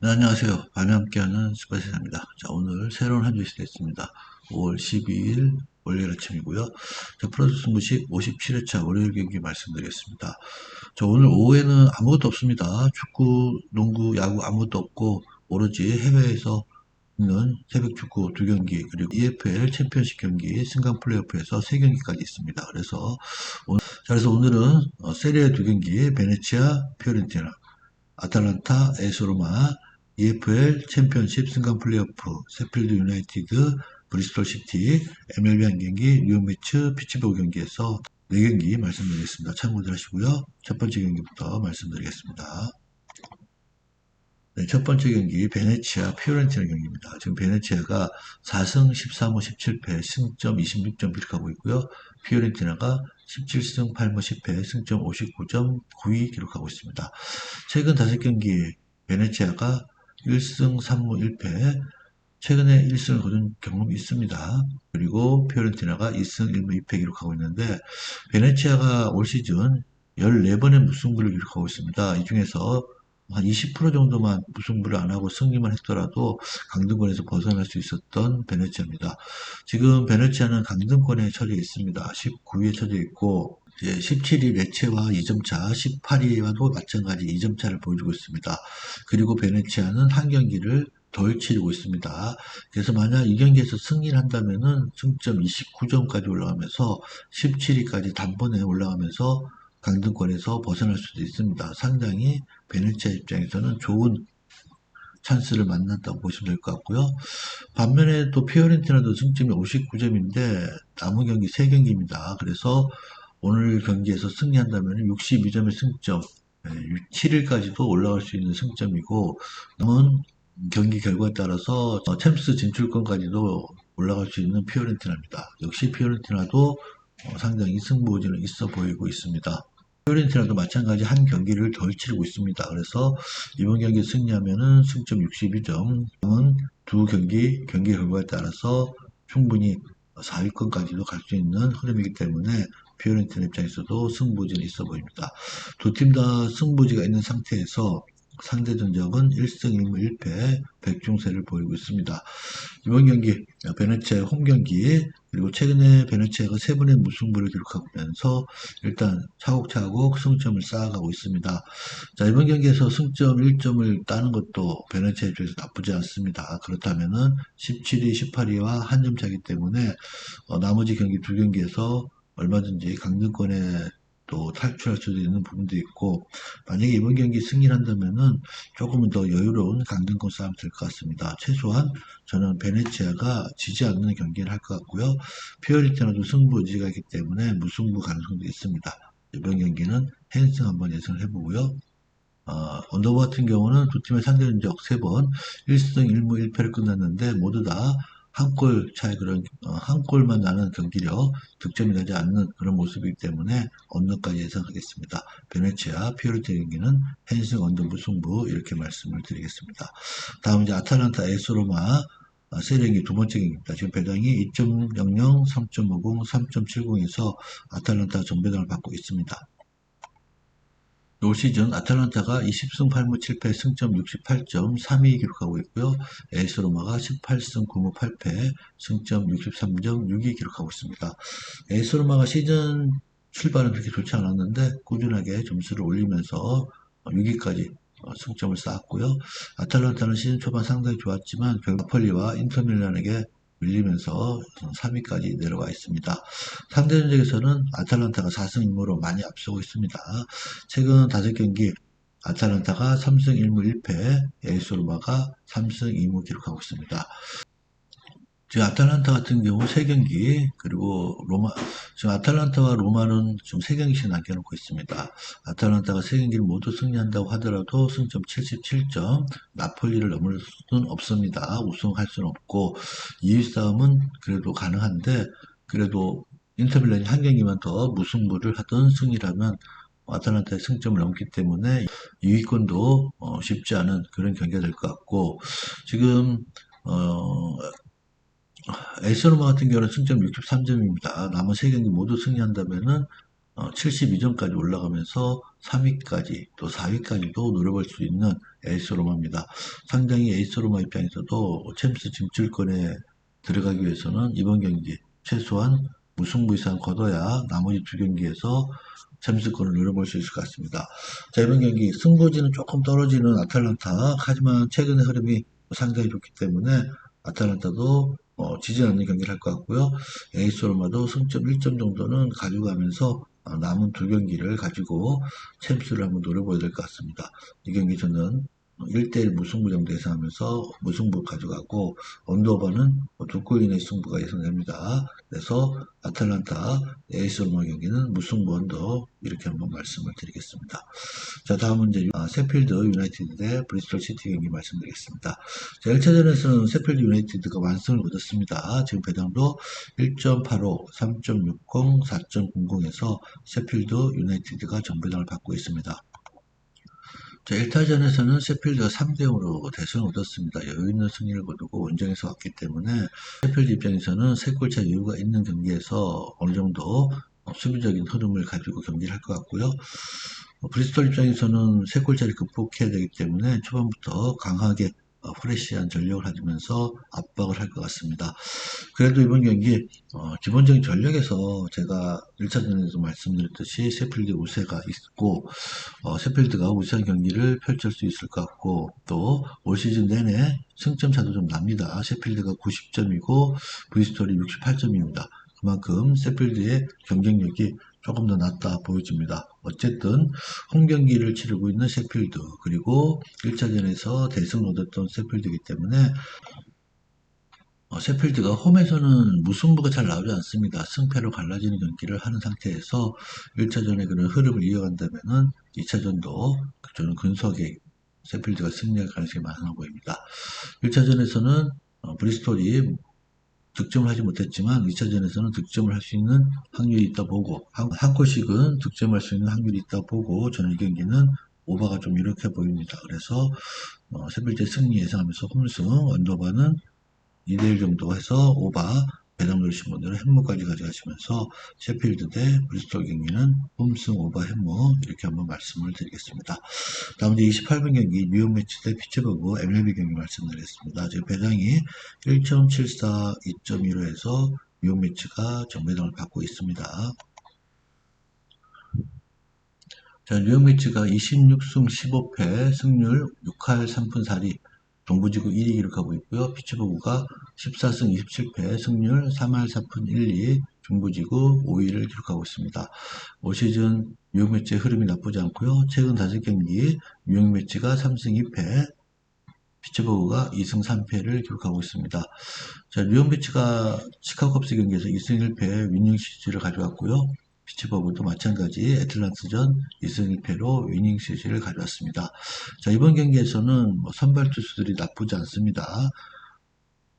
네, 안녕하세요. 밤에 함께하는 스파이스입니다. 자, 오늘 새로운 한 주씩 됐습니다. 5월 12일 월요일 아침이고요. 자, 프로듀스 무식 57회차 월요일 경기 말씀드리겠습니다. 자, 오늘 오후에는 아무것도 없습니다. 축구, 농구, 야구 아무것도 없고 오로지 해외에서 있는 새벽 축구 두 경기 그리고 EFL 챔피언십 경기 승강 플레이오프에서 세 경기까지 있습니다. 그래서 오늘, 자, 그래서 오늘은 어, 세리에 두 경기 베네치아, 피오렌티나 아탈란타, 에스로마, EFL 챔피언십 승강 플레이오프, 세필드 유나이티드, 브리스톨 시티, MLB 한 경기, 뉴 매츠, 피치버그 경기에서 4경기 말씀드리겠습니다. 참고들 하시고요. 첫 번째 경기부터 말씀드리겠습니다. 네, 첫 번째 경기 베네치아 피오렌티나 경기입니다. 지금 베네치아가 4승 13호 17패 승점 26점 기록하고 있고요. 피오렌티나가 17승 8무 10패 승점 59점 9위 기록하고 있습니다. 최근 5경기 베네치아가 1승 3무 1패 최근에 1승을 거둔 경험이 있습니다. 그리고 피오렌티나가 2승 1무 2패 기록하고 있는데 베네치아가 올 시즌 14번의 무승부를 기록하고 있습니다. 이 중에서 한 20% 정도만 무승부를 안 하고 승리만 했더라도 강등권에서 벗어날 수 있었던 베네치아입니다. 지금 베네치아는 강등권에 처져 있습니다. 19위에 처져 있고 이제 17위 레체와 2점 차, 18위와도 마찬가지 2점 차를 보여주고 있습니다. 그리고 베네치아는 한 경기를 덜 치르고 있습니다. 그래서 만약 이 경기에서 승리를 한다면은 승점 29점까지 올라가면서 17위까지 단번에 올라가면서 강등권에서 벗어날 수도 있습니다. 상당히 베네치아 입장에서는 좋은 찬스를 만났다고 보시면 될 것 같고요. 반면에 또 피오렌티나도 승점이 59점인데 남은 경기 3경기입니다. 그래서 오늘 경기에서 승리한다면 62점의 승점, 7일까지도 올라갈 수 있는 승점이고 남은 경기 결과에 따라서 챔스 진출권까지도 올라갈 수 있는 피오렌티나입니다. 역시 피오렌티나도 어, 상당히 승부지는 있어 보이고 있습니다. 피오렌티나도 마찬가지 한 경기를 덜 치르고 있습니다. 그래서 이번 경기 승리하면은 승점 62점, 남은 두 경기 경기 결과에 따라서 충분히 4위권까지도 갈 수 있는 흐름이기 때문에 피오렌티나 입장에서도 승부진이 있어 보입니다. 두 팀 다 승부지가 있는 상태에서 상대 전적은 1승 1무 1패 백중세를 보이고 있습니다. 이번 경기 베네치아의 홈 경기 그리고 최근에 베네치아가 세 번의 무승부를 기록하면서 일단 차곡차곡 승점을 쌓아가고 있습니다. 자 이번 경기에서 승점 1점을 따는 것도 베네치아 입장에서 나쁘지 않습니다. 그렇다면은 17위, 18위와 한 점 차기 때문에 어, 나머지 경기 두 경기에서 얼마든지 강등권에 또 탈출할 수도 있는 부분도 있고 만약에 이번 경기 승리를 한다면은 조금은 더 여유로운 강등권 싸움 될 것 같습니다. 최소한 저는 베네치아가 지지 않는 경기를 할 것 같고요. 피어리티나도 승부 의지가 있기 때문에 무승부 가능성도 있습니다. 이번 경기는 헨승 한번 예상을 해보고요. 어, 언더버 같은 경우는 두 팀의 상대 전적 3번 1승 1무 1패를 끝났는데 모두 다 한 골 차이 그런 어, 한 골만 나는 경기력 득점이 나지 않는 그런 모습이기 때문에 언더까지 예상하겠습니다. 베네치아 피오르테 경기는 헨승 언더 무승부 이렇게 말씀을 드리겠습니다. 다음 이제 아탈란타 에스로마 아, 세경기 두 번째 경기입니다. 지금 배당이 2.00, 3.50, 3.70에서 아탈란타 전배당을 받고 있습니다. 올 시즌 아탈란타가 20승 8무 7패 승점 68점 3위 기록하고 있고요. 에스로마가 18승 9무 8패 승점 63점 6위 기록하고 있습니다. 에스로마가 시즌 출발은 그렇게 좋지 않았는데 꾸준하게 점수를 올리면서 6위까지 승점을 쌓았고요. 아탈란타는 시즌 초반 상당히 좋았지만 결국 폴리와 인터밀란에게 밀리면서 3위까지 내려와 있습니다. 상대 전적에서는 아탈란타가 4승 1무로 많이 앞서고 있습니다. 최근 5경기 아탈란타가 3승 1무 1패, 에이소르마가 3승 2무 기록하고 있습니다. 지금 아탈란타 같은 경우 3경기, 그리고 로마, 지금 아탈란타와 로마는 지금 3경기씩 남겨놓고 있습니다. 아탈란타가 3경기를 모두 승리한다고 하더라도 승점 77점, 나폴리를 넘을 수는 없습니다. 우승할 수는 없고, 2위 싸움은 그래도 가능한데, 그래도 인터밀란이 한 경기만 더 무승부를 하던 승리라면 아탈란타의 승점을 넘기 때문에 2위권도 어, 쉽지 않은 그런 경기가 될 것 같고 지금 어, 에스로마 같은 경우는 승점 63점입니다. 남은 3경기 모두 승리한다면은 어, 72점까지 올라가면서 3위까지 또 4위까지도 노려볼 수 있는 에이스 로마입니다. 상당히 에이스 로마 입장에서도 챔스 진출권에 들어가기 위해서는 이번 경기 최소한 무승부 이상 거둬야 나머지 두 경기에서 챔스권을 노려볼 수 있을 것 같습니다. 자, 이번 경기 승부지는 조금 떨어지는 아탈란타 하지만 최근의 흐름이 상당히 좋기 때문에 아탈란타도 어, 지지 않는 경기를 할 것 같고요. 에이스 로마도 승점 1점 정도는 가져가면서 어, 남은 두 경기를 가지고 챔스를 한번 노려봐야 될 것 같습니다. 이 경기 저는 1대1 무승부 정도 예상하면서 무승부 가져가고 언더바는 두 골 이내 승부가 예상됩니다. 그래서 아틀란타 에이스 로마 경기는 무승부 언더 이렇게 한번 말씀을 드리겠습니다. 자 다음 문제 아, 세필드 유나이티드 대 브리스톨 시티 경기 말씀드리겠습니다. 자 1차전에서는 세필드 유나이티드가 완승을 거뒀습니다. 지금 배당도 1.85, 3.60, 4.00에서 세필드 유나이티드가 정배당을 받고 있습니다. 자, 1타전에서는 세필드가 3대0으로 대승을 얻었습니다. 여유 있는 승리를 거두고 원정에서 왔기 때문에 세필드 입장에서는 3골차 이유가 있는 경기에서 어느 정도 수비적인 흐름을 가지고 경기를 할 것 같고요. 어, 브리스톨 입장에서는 3골차를 극복해야 되기 때문에 초반부터 강하게 어, 프레시한 전력을 가지면서 압박을 할 것 같습니다. 그래도 이번 경기 어, 기본적인 전력에서 제가 1차전에서 말씀드렸듯이 세필드 우세가 있고 어, 세필드가 우세한 경기를 펼칠 수 있을 것 같고 또 올 시즌 내내 승점 차도 좀 납니다. 세필드가 90점이고 브리스톨이 68점입니다. 그만큼 세필드의 경쟁력이 조금 더 낫다 보여집니다. 어쨌든 홈 경기를 치르고 있는 세필드 그리고 1차전에서 대승을 얻었던 세필드이기 때문에 어, 세필드가 홈에서는 무승부가 잘 나오지 않습니다. 승패로 갈라지는 경기를 하는 상태에서 1차전에 그런 흐름을 이어간다면은 2차전도 저는 근소하게 세필드가 승리할 가능성이 많아 보입니다. 1차전에서는 어, 브리스톨이 득점을 하지 못했지만 2차전에서는 득점을 할 수 있는 확률이 있다 보고 한, 한 콜씩은 득점할 수 있는 확률이 있다 보고 저는 이 경기는 오바가 좀 이렇게 보입니다. 그래서 어, 세빌제 승리 예상하면서 홈승 언더바는 2대1 정도 해서 오바 배당 누르신 분들은 햄머까지 가져가시면서 셰필드 대 브리스톨 경기는 홈승 오바 햄머 이렇게 한번 말씀을 드리겠습니다. 다음 이제 28분 경기 뉴욕 매치 대 피츠버그 MLB 경기 말씀드리겠습니다. 지금 배당이 1.74, 2.15 해서 뉴욕 매치가 정배당을 받고 있습니다. 자, 뉴욕 매치가 26승 15패 승률 6할 3푼 4리 동부지구 1위 기록하고 있고요. 피츠버그가 14승 27패 승률 3할 4푼 1리 중부지구 5위를 기록하고 있습니다. 올 시즌 뉴욕 매치의 흐름이 나쁘지 않고요. 최근 5경기 뉴욕 매치가 3승 2패 피츠버그가 2승 3패를 기록하고 있습니다. 자, 뉴욕 매치가 시카고 컵스 경기에서 2승 1패 위닝 시리즈를 가져왔고요. 피츠버그도 마찬가지 애틀란트전 2승 2패로 위닝 시리즈를 가져왔습니다. 자, 이번 경기에서는 뭐 선발 투수들이 나쁘지 않습니다.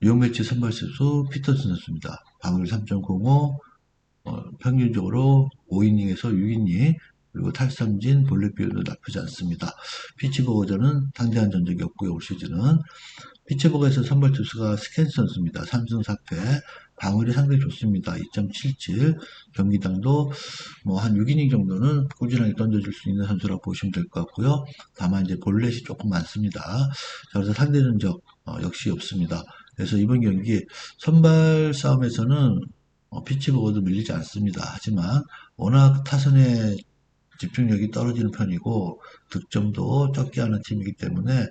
뉴욕 매치 선발 투수 피터슨 선수입니다. 방울 3.05, 어, 평균적으로 5이닝에서 6이닝, 그리고 탈삼진, 볼넷 비율도 나쁘지 않습니다. 피치버거전은 상대한 전적이 없고요, 올 시즌은. 피츠버그에서 선발 투수가 스캔 선수입니다. 3승 4패. 방울이 상당히 좋습니다. 2.77. 경기당도 뭐 한 6이닝 정도는 꾸준하게 던져줄 수 있는 선수라고 보시면 될 것 같고요. 다만 이제 볼넷이 조금 많습니다. 그래서 상대 전적 어, 역시 없습니다. 그래서 이번 경기 선발 싸움에서는 어, 피치버거도 밀리지 않습니다. 하지만 워낙 타선의 집중력이 떨어지는 편이고 득점도 적게 하는 팀이기 때문에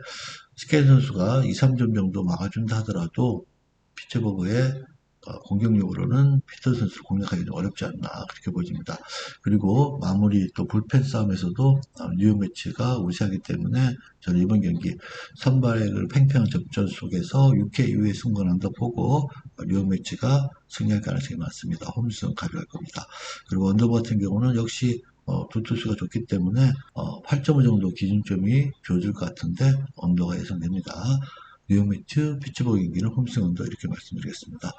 스케일 선수가 2, 3점 정도 막아준다 하더라도 피츠버그의 어, 공격력으로는 피터 선수를 공략하기 좀 어렵지 않나 그렇게 보입니다. 그리고 마무리 또 불펜 싸움에서도 어, 뉴욕 매치가 우세하기 때문에 저는 이번 경기 선발의 그 팽팽한 접전 속에서 6회 이후에 승권한다 보고 어, 뉴욕 매치가 승리할 가능성이 많습니다. 홈승 가져갈 겁니다. 그리고 언더버 같은 경우는 역시 어, 두 투수가 좋기 때문에 어, 8.5 정도 기준점이 줘줄 것 같은데 언더가 예상됩니다. 뉴욕 매치 피츠버그 경기는 언더 이렇게 말씀드리겠습니다.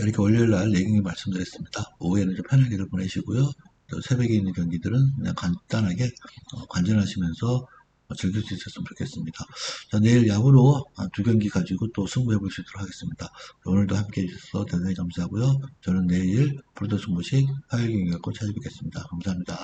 이렇게 월요일 날 4경기 말씀드렸습니다. 오후에는 좀 편하게들 보내시고요. 또 새벽에 있는 경기들은 그냥 간단하게 어, 관전하시면서 어, 즐길 수 있었으면 좋겠습니다. 자, 내일 야구로 아, 두 경기 가지고 또 승부해 볼 수 있도록 하겠습니다. 오늘도 함께 해주셔서 대단히 감사하고요. 저는 내일 프로토 승부식 화요일 경기 갖고 찾아뵙겠습니다. 감사합니다.